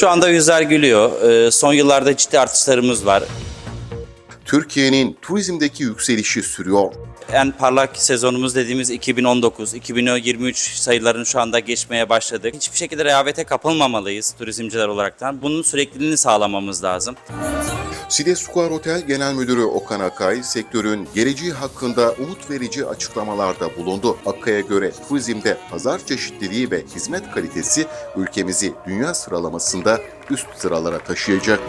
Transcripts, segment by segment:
Şu anda yüzler gülüyor. Ee, Son yıllarda ciddi artışlarımız var. Türkiye'nin turizmdeki yükselişi sürüyor. En parlak sezonumuz dediğimiz 2019, 2023 sayılarını şu anda geçmeye başladık. Hiçbir şekilde rehavete kapılmamalıyız turizmciler olaraktan. Bunun sürekliliğini sağlamamız lazım. Side Square Otel Genel Müdürü Okan Akay, sektörün geleceği hakkında umut verici açıklamalarda bulundu. Akkay'a göre turizmde pazar çeşitliliği ve hizmet kalitesi ülkemizi dünya sıralamasında üst sıralara taşıyacak.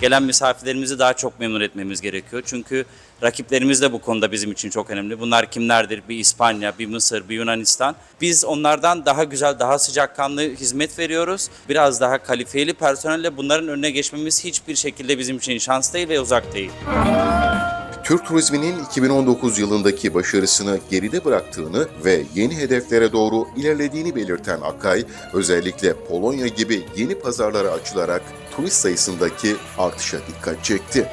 Gelen misafirlerimizi daha çok memnun etmemiz gerekiyor. Çünkü rakiplerimiz de bu konuda bizim için çok önemli. Bunlar kimlerdir? Bir İspanya, bir Mısır, bir Yunanistan. Biz onlardan daha güzel, daha sıcakkanlı hizmet veriyoruz. Biraz daha kalifiyeli personelle bunların önüne geçmemiz hiçbir şekilde bizim için şans değil ve uzak değil. Türk turizminin 2019 yılındaki başarısını geride bıraktığını ve yeni hedeflere doğru ilerlediğini belirten Akay, özellikle Polonya gibi yeni pazarlara açılarak turist sayısındaki artışa dikkat çekti.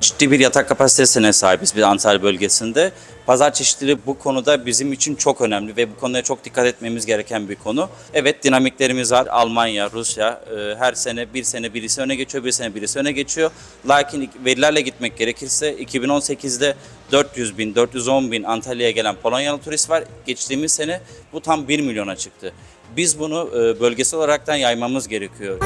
Ciddi bir yatak kapasitesine sahibiz bir Antalya bölgesinde. Pazar çeşitliliği bu konuda bizim için çok önemli ve bu konuya çok dikkat etmemiz gereken bir konu. Evet dinamiklerimiz var. Almanya, Rusya e, her sene bir sene birisi öne geçiyor, bir sene birisi öne geçiyor. Lakin verilerle gitmek gerekirse 2018'de 400 bin, 410 bin Antalya'ya gelen Polonyalı turist var. Geçtiğimiz sene bu tam 1 milyona çıktı. Biz bunu e, bölgesel olaraktan yaymamız gerekiyor.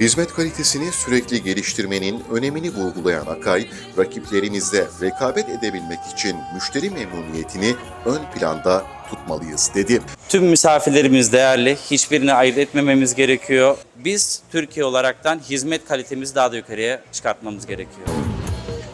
Hizmet kalitesini sürekli geliştirmenin önemini vurgulayan Akay, rakiplerimizle rekabet edebilmek için müşteri memnuniyetini ön planda tutmalıyız dedi. Tüm misafirlerimiz değerli. Hiçbirini ayırt etmememiz gerekiyor. Biz Türkiye olaraktan hizmet kalitemizi daha da yukarıya çıkartmamız gerekiyor.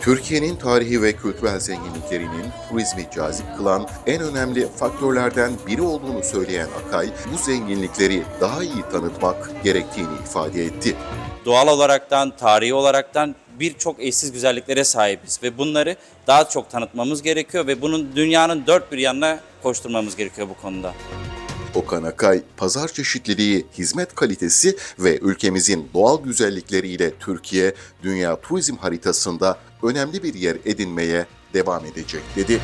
Türkiye'nin tarihi ve kültürel zenginliklerinin turizmi cazip kılan en önemli faktörlerden biri olduğunu söyleyen Akay, bu zenginlikleri daha iyi tanıtmak gerektiğini ifade etti. Doğal olaraktan, tarihi olaraktan birçok eşsiz güzelliklere sahibiz ve bunları daha çok tanıtmamız gerekiyor ve bunun dünyanın dört bir yanına koşturmamız gerekiyor bu konuda. Okan Akay, pazar çeşitliliği, hizmet kalitesi ve ülkemizin doğal güzellikleriyle Türkiye, dünya turizm haritasında önemli bir yer edinmeye devam edecek dedi.